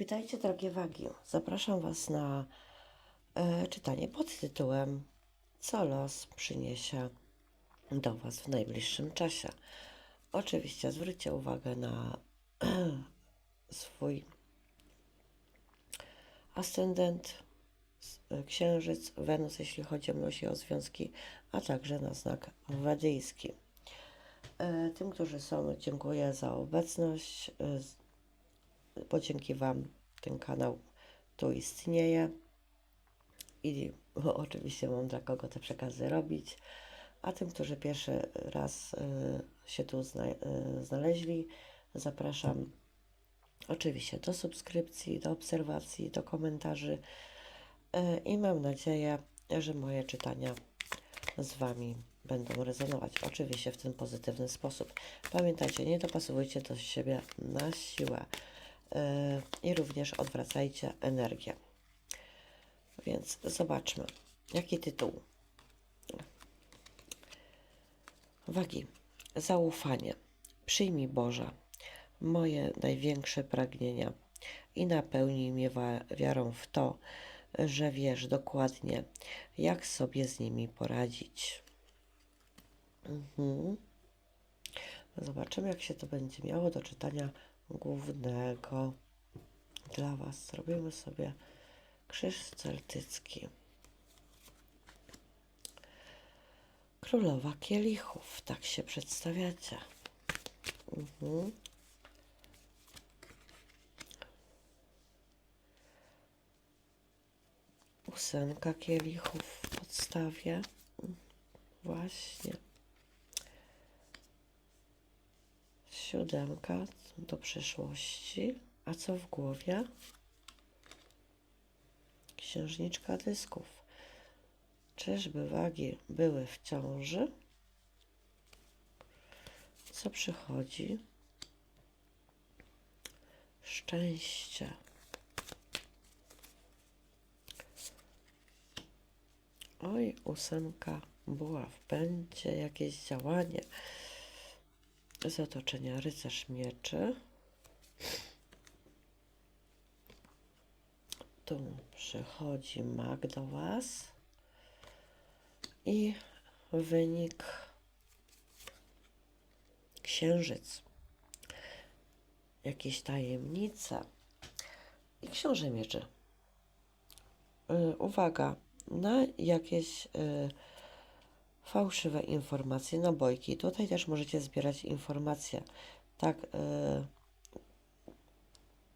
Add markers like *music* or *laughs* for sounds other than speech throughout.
Witajcie, drogie wagi. Zapraszam Was na e, czytanie pod tytułem Co los przyniesie do Was w najbliższym czasie. Oczywiście zwróćcie uwagę na *clears throat* swój ascendent, e, księżyc, Wenus, jeśli chodzi o miłość o związki, a także na znak wadyjski. E, Tym, którzy są, dziękuję za obecność. E, bo dzięki Wam ten kanał tu istnieje i *laughs* oczywiście mam dla kogo te przekazy robić. A tym, którzy pierwszy raz y, się tu y, znaleźli, zapraszam oczywiście do subskrypcji, do obserwacji, do komentarzy y, i mam nadzieję, że moje czytania z Wami będą rezonować. Oczywiście w ten pozytywny sposób. Pamiętajcie, nie dopasowujcie do siebie na siłę i również odwracajcie energię. Więc zobaczmy, jaki tytuł. Wagi. Zaufanie. Przyjmij Boże moje największe pragnienia i napełnij mnie wiarą w to, że wiesz dokładnie, jak sobie z nimi poradzić. Mhm. Zobaczymy, jak się to będzie miało do czytania głównego dla Was. Zrobimy sobie krzyż celtycki. Królowa kielichów, tak się przedstawiacie. Mhm. Ósemka kielichów w podstawie. Właśnie. Siódemka do przyszłości. A co w głowie? Księżniczka dysków. Czyżby wagi były w ciąży? Co przychodzi? Szczęście. Oj, ósemka buław. Będzie jakieś działanie z otoczenia rycerz mieczy. Tu przychodzi mag do Was i wynik księżyc. Jakieś tajemnice i książę mieczy. Y, uwaga na jakieś y, fałszywe informacje, na bojki. Tutaj też możecie zbierać informacje, tak, y,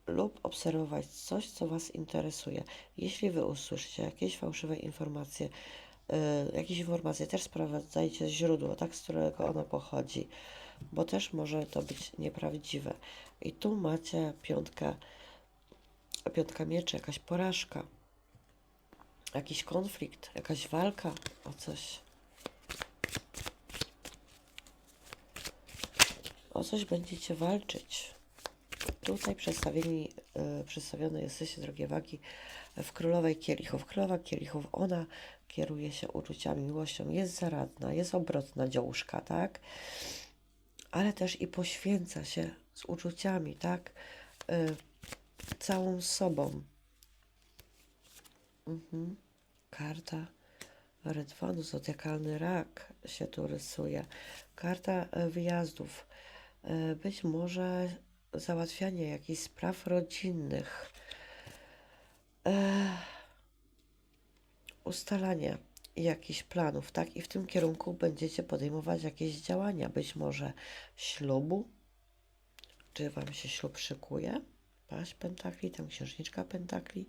lub obserwować coś, co Was interesuje. Jeśli Wy usłyszycie jakieś fałszywe informacje, y, jakieś informacje, też sprawdzajcie źródło, tak, z którego ono pochodzi, bo też może to być nieprawdziwe. I tu macie piątkę, piątka mieczy, jakaś porażka jakiś konflikt, jakaś walka o coś. O coś będziecie walczyć. Tutaj przedstawieni, y, przedstawione jesteście, drogie wagi, w Królowej Kielichów. Królowa Kielichów, ona kieruje się uczuciami, miłością, jest zaradna, jest obrotna dziołszka, tak? Ale też i poświęca się z uczuciami, tak? Y, całą sobą. Mhm. Karta Rydwanu, zodiakalny rak się tu rysuje. Karta e, wyjazdów. E, Być może załatwianie jakichś spraw rodzinnych. E, Ustalanie jakichś planów, tak? I w tym kierunku będziecie podejmować jakieś działania. Być może ślubu. Czy Wam się ślub szykuje? Paść pentakli, tam księżniczka pentakli.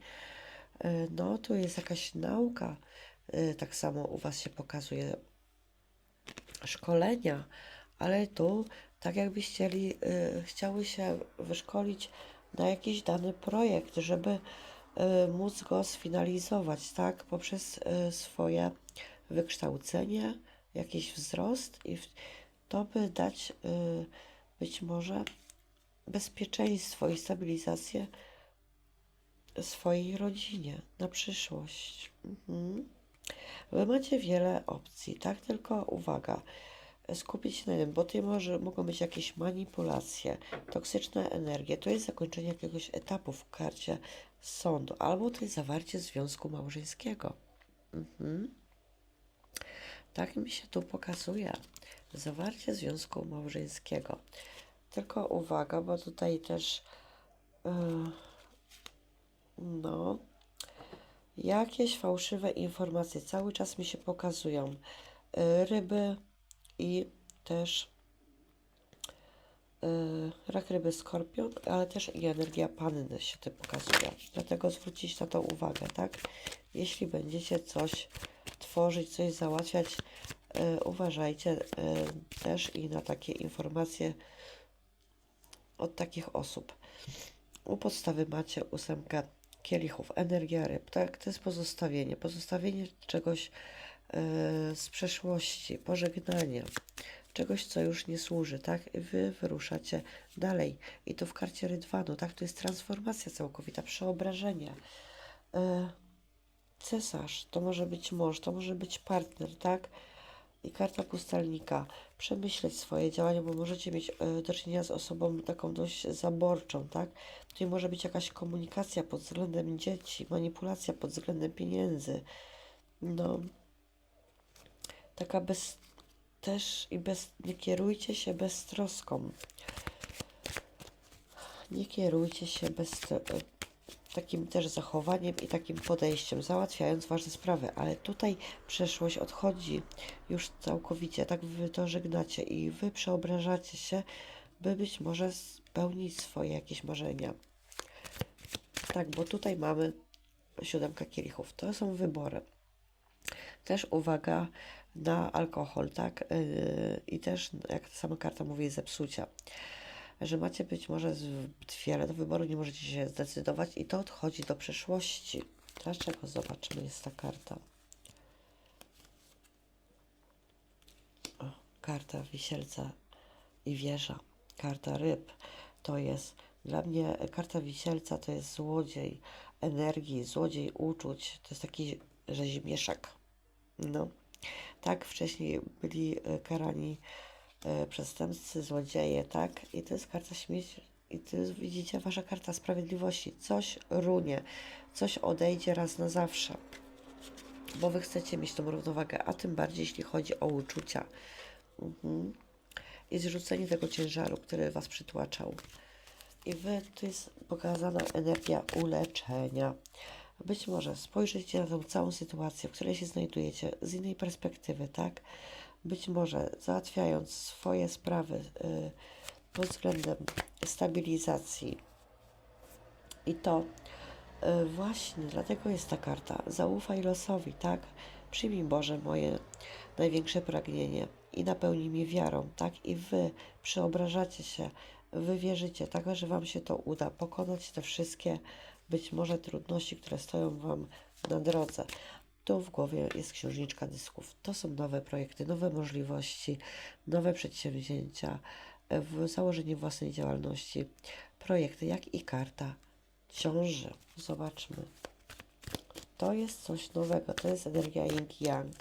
E, No, tu jest jakaś nauka. Tak samo u Was się pokazuje szkolenia, ale tu tak jakbyście chcieli, e, chciały się wyszkolić na jakiś dany projekt, żeby e, móc go sfinalizować, tak, poprzez e, swoje wykształcenie, jakiś wzrost i to by dać być może bezpieczeństwo i stabilizację swojej rodzinie na przyszłość. Mhm. Wy macie wiele opcji, tak? Tylko uwaga, skupić się na jednym, bo tutaj może, mogą być jakieś manipulacje, toksyczne energie. To jest zakończenie jakiegoś etapu w karcie sądu, albo to jest zawarcie związku małżeńskiego. Mhm. Tak mi się tu pokazuje. Zawarcie związku małżeńskiego. Tylko uwaga, bo tutaj też yy, no jakieś fałszywe informacje cały czas mi się pokazują. Yy, ryby i też yy, rak ryby skorpion, ale też i energia panny się tu pokazuje. Dlatego zwrócić na to uwagę, tak? Jeśli będziecie coś tworzyć, coś załatwiać, yy, uważajcie yy, też i na takie informacje od takich osób. U podstawy macie ósemkę kielichów, energia ryb, tak? To jest pozostawienie, pozostawienie czegoś z przeszłości, pożegnanie, czegoś, co już nie służy, tak? Wy wyruszacie dalej. I to w karcie Rydwanu, tak? To jest transformacja całkowita, przeobrażenie. Yy, cesarz, to może być mąż, to może być partner, tak? I karta pustelnika. Przemyśleć swoje działania, bo możecie mieć e, do czynienia z osobą taką dość zaborczą, tak? Tutaj może być jakaś komunikacja pod względem dzieci, manipulacja pod względem pieniędzy. No, taka bez też i bez, nie kierujcie się beztroską. Nie kierujcie się bez, e, takim też zachowaniem i takim podejściem, załatwiając ważne sprawy, ale tutaj przeszłość odchodzi już całkowicie, tak wy to żegnacie i wy przeobrażacie się, by być może spełnić swoje jakieś marzenia. Tak, bo tutaj mamy siódemkę kielichów. To są wybory. Też uwaga na alkohol, tak? Yy, I też, jak sama karta mówi, zepsucia że macie być może wiele do wyboru, nie możecie się zdecydować i to odchodzi do przeszłości. Dlaczego? Zobaczmy, jest ta karta. O, karta wisielca i wieża. Karta ryb to jest, dla mnie karta wisielca to jest złodziej energii, złodziej uczuć. To jest taki rzezimieszek. No, tak wcześniej byli e, karani e, przestępcy, złodzieje, tak? I to jest karta śmierci. I to jest, widzicie, wasza karta sprawiedliwości. Coś runie, coś odejdzie raz na zawsze. Bo wy chcecie mieć tą równowagę, a tym bardziej jeśli chodzi o uczucia. Mhm. I zrzucenie tego ciężaru, który was przytłaczał. I wy, tu jest pokazana energia uleczenia. Być może spojrzycie na tą całą sytuację, w której się znajdujecie z innej perspektywy, tak? Być może załatwiając swoje sprawy y, pod względem stabilizacji. I to y, właśnie dlatego jest ta karta. Zaufaj losowi, tak? Przyjmij Boże moje największe pragnienie i napełnij mnie wiarą, tak? I wy przeobrażacie się, wy wierzycie, tak, że wam się to uda, pokonać te wszystkie być może trudności, które stoją Wam na drodze. Tu w głowie jest księżniczka dysków. To są nowe projekty, nowe możliwości, nowe przedsięwzięcia, w założenie własnej działalności, projekty, jak i karta ciąży. Zobaczmy. To jest coś nowego, to jest energia yin yang,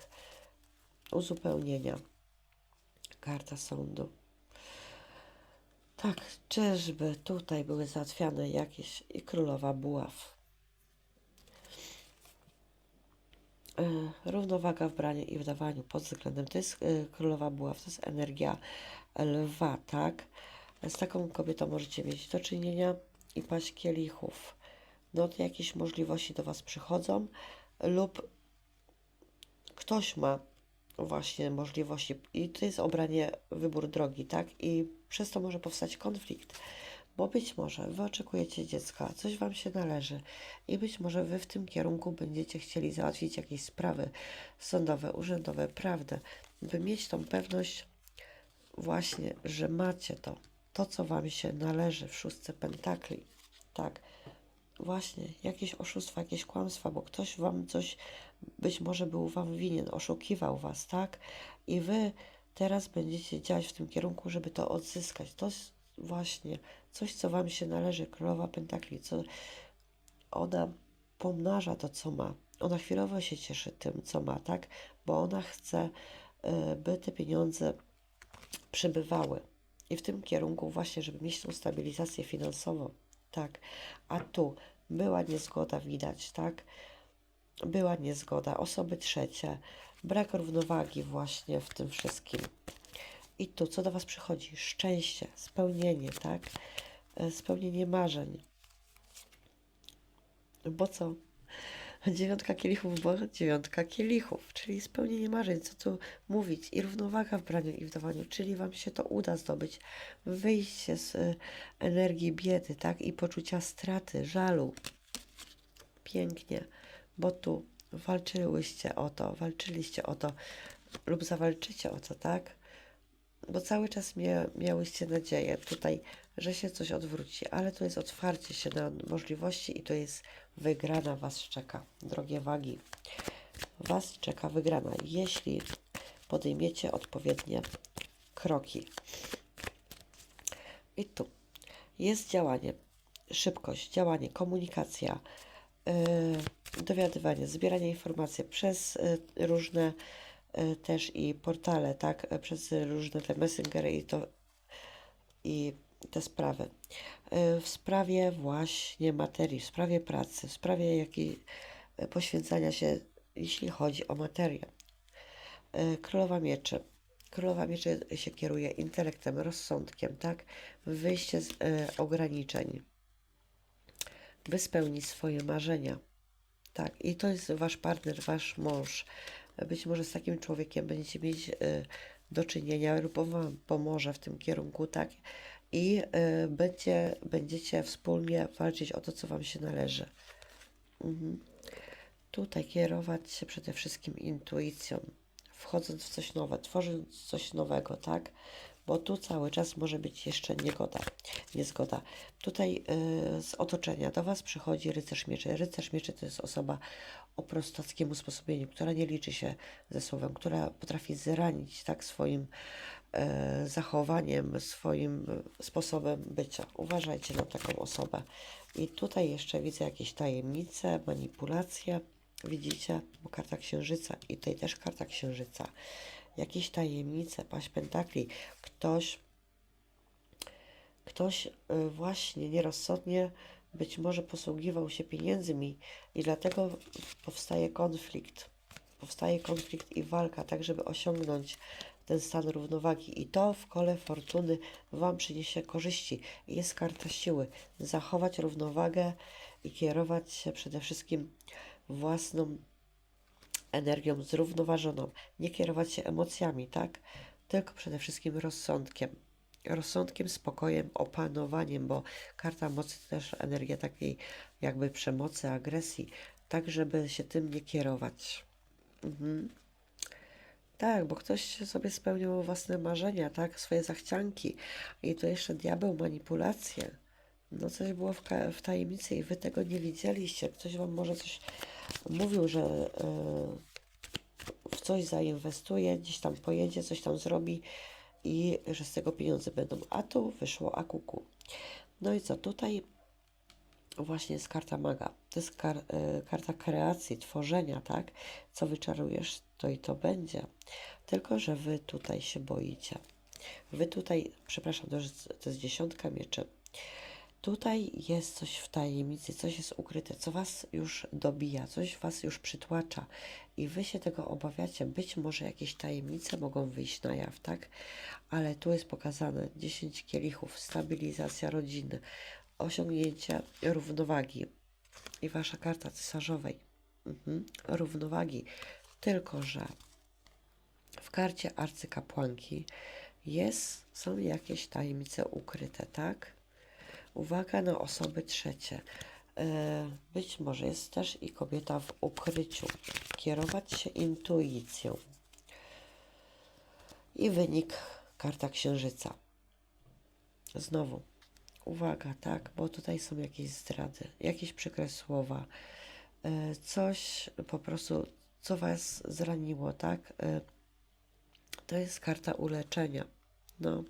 uzupełnienia. Karta sądu. Tak, czyżby tutaj były załatwiane jakieś i królowa buław. Yy, równowaga w braniu i w dawaniu pod względem, to jest yy, królowa buław, to jest energia lwa, tak? Z taką kobietą możecie mieć do czynienia i paść kielichów. No to jakieś możliwości do Was przychodzą lub ktoś ma właśnie możliwości. I to jest obranie, wybór drogi, tak? I przez to może powstać konflikt, bo być może Wy oczekujecie dziecka, coś Wam się należy. I być może Wy w tym kierunku będziecie chcieli załatwić jakieś sprawy sądowe, urzędowe, prawdę, by mieć tą pewność właśnie, że macie to, to co Wam się należy w szóstce pentakli, tak, właśnie jakieś oszustwa, jakieś kłamstwa, bo ktoś Wam coś być może był Wam winien, oszukiwał Was, tak, i Wy teraz będziecie działać w tym kierunku, żeby to odzyskać. To jest właśnie coś, co Wam się należy. Królowa Pentakli, co ona pomnaża to, co ma. Ona chwilowo się cieszy tym, co ma, tak? Bo ona chce, y, by te pieniądze przybywały. I w tym kierunku właśnie, żeby mieć tą stabilizację finansową, tak. A tu była niezgoda, widać, tak. Była niezgoda, osoby trzecie, brak równowagi właśnie w tym wszystkim. I tu, co do Was przychodzi? Szczęście, spełnienie, tak? E, Spełnienie marzeń. Bo co? Dziewiątka kielichów, bo dziewiątka kielichów, czyli spełnienie marzeń, co tu mówić, i równowaga w braniu i w dawaniu, czyli Wam się to uda zdobyć, wyjście z e, energii biedy, tak, i poczucia straty, żalu. Pięknie, bo tu walczyłyście o to, walczyliście o to lub zawalczycie o to, tak? Bo cały czas mia miałyście nadzieję tutaj, że się coś odwróci, ale to jest otwarcie się na możliwości i to jest wygrana Was czeka, drogie wagi. Was czeka wygrana, jeśli podejmiecie odpowiednie kroki. I tu jest działanie, szybkość, działanie, komunikacja, yy, dowiadywanie, zbieranie informacji przez yy, różne yy, też i portale, tak, przez różne te messengery i to i te sprawy. Yy, W sprawie właśnie materii, w sprawie pracy, w sprawie jakiej poświęcania się, jeśli chodzi o materię. Królowa Mieczy. Królowa Mieczy się kieruje intelektem, rozsądkiem, tak? Wyjście z ograniczeń, by spełnić swoje marzenia. Tak, i to jest wasz partner, wasz mąż. Być może z takim człowiekiem będziecie mieć e, do czynienia lub on wam pomoże w tym kierunku, tak? I e, będzie, będziecie wspólnie walczyć o to, co wam się należy. Mhm. Tutaj kierować się przede wszystkim intuicją, wchodząc w coś nowe, tworząc coś nowego, tak? Bo tu cały czas może być jeszcze niegoda, niezgoda. Tutaj y, z otoczenia do Was przychodzi rycerz mieczy. Rycerz mieczy to jest osoba o prostackim usposobieniu, która nie liczy się ze słowem, która potrafi zranić tak swoim e, zachowaniem, swoim e, sposobem bycia. Uważajcie na taką osobę. I tutaj jeszcze widzę jakieś tajemnice, manipulacje. Widzicie? Bo karta księżyca i tutaj też karta księżyca. Jakieś tajemnice, paść pentakli. Ktoś, ktoś y, właśnie nierozsądnie być może posługiwał się pieniędzmi i dlatego powstaje konflikt. Powstaje konflikt i walka, tak żeby osiągnąć ten stan równowagi. I to w kole fortuny Wam przyniesie korzyści. Jest karta siły. Zachować równowagę i kierować się przede wszystkim własną energią zrównoważoną. Nie kierować się emocjami, tak? Tylko przede wszystkim rozsądkiem. Rozsądkiem, spokojem, opanowaniem, bo karta mocy to też energia takiej jakby przemocy, agresji, tak żeby się tym nie kierować. Mhm. Tak, bo ktoś sobie spełniał własne marzenia, tak, swoje zachcianki i to jeszcze diabeł, manipulacje. No coś było w, w tajemnicy i wy tego nie widzieliście. Ktoś wam może coś mówił, że e, w coś zainwestuje, gdzieś tam pojedzie, coś tam zrobi i że z tego pieniądze będą. A tu wyszło akuku. No i co, tutaj właśnie jest karta maga. To jest kar, e, karta kreacji, tworzenia, tak? Co wyczarujesz, to i to będzie. Tylko, że wy tutaj się boicie. Wy tutaj, przepraszam, to jest, to jest dziesiątka mieczy. Tutaj jest coś w tajemnicy, coś jest ukryte, co was już dobija, coś was już przytłacza i wy się tego obawiacie. Być może jakieś tajemnice mogą wyjść na jaw, tak? Ale tu jest pokazane 10 kielichów, stabilizacja rodziny, osiągnięcie równowagi i wasza karta cesarzowej. Mhm. Równowagi. Tylko, że w karcie arcykapłanki jest, są jakieś tajemnice ukryte, tak? Uwaga na osoby trzecie. E, Być może jest też i kobieta w ukryciu. Kierować się intuicją. I wynik karta księżyca. Znowu, uwaga, tak, bo tutaj są jakieś zdrady, jakieś przykre słowa, e, coś po prostu, co was zraniło, tak? E, To jest karta uleczenia. No,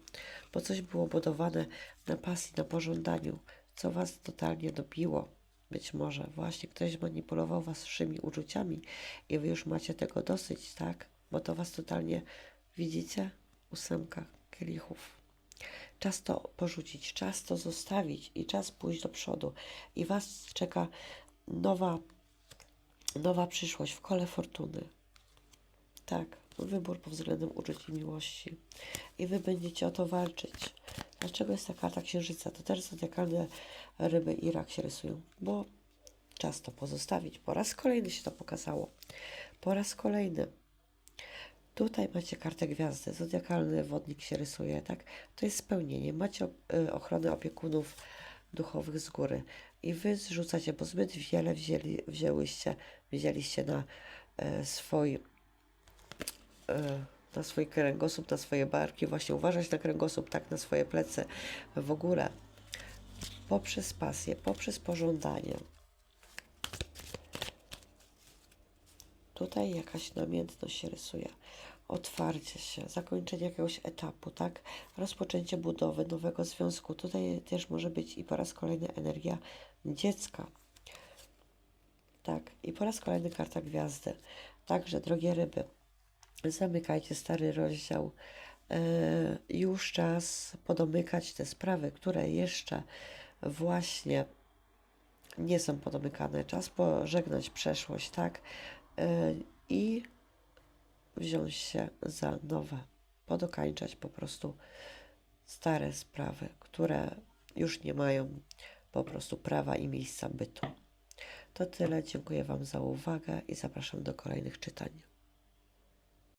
bo coś było budowane na pasji, na pożądaniu, co was totalnie dobiło. Być może właśnie ktoś manipulował waszymi uczuciami i wy już macie tego dosyć, tak? Bo to was totalnie, widzicie? Ósemka kielichów. Czas to porzucić, czas to zostawić i czas pójść do przodu. I Was czeka nowa, nowa przyszłość w kole fortuny. Tak, wybór pod względem uczuć i miłości. I Wy będziecie o to walczyć. Dlaczego jest ta karta księżyca? To też zodiakalne ryby i rak się rysują. Bo czas to pozostawić. Po raz kolejny się to pokazało. Po raz kolejny. Tutaj macie kartę gwiazdy, zodiakalny wodnik się rysuje, tak? To jest spełnienie. Macie y, ochronę opiekunów duchowych z góry i wy zrzucacie, bo zbyt wiele wzięli, wzięłyście, wzięliście na e, swój e, na swój kręgosłup, na swoje barki, właśnie uważać na kręgosłup, tak na swoje plecy, w ogóle poprzez pasję, poprzez pożądanie. Tutaj jakaś namiętność się rysuje. Otwarcie się, zakończenie jakiegoś etapu, tak? Rozpoczęcie budowy nowego związku. Tutaj też może być i po raz kolejny energia dziecka. Tak, i po raz kolejny karta gwiazdy. Także, drogie ryby, zamykajcie stary rozdział. E, już czas podomykać te sprawy, które jeszcze właśnie nie są podomykane. Czas pożegnać przeszłość, tak? E, I wziąć się za nowe, podokańczać po prostu stare sprawy, które już nie mają po prostu prawa i miejsca bytu. To tyle. Dziękuję Wam za uwagę i zapraszam do kolejnych czytań.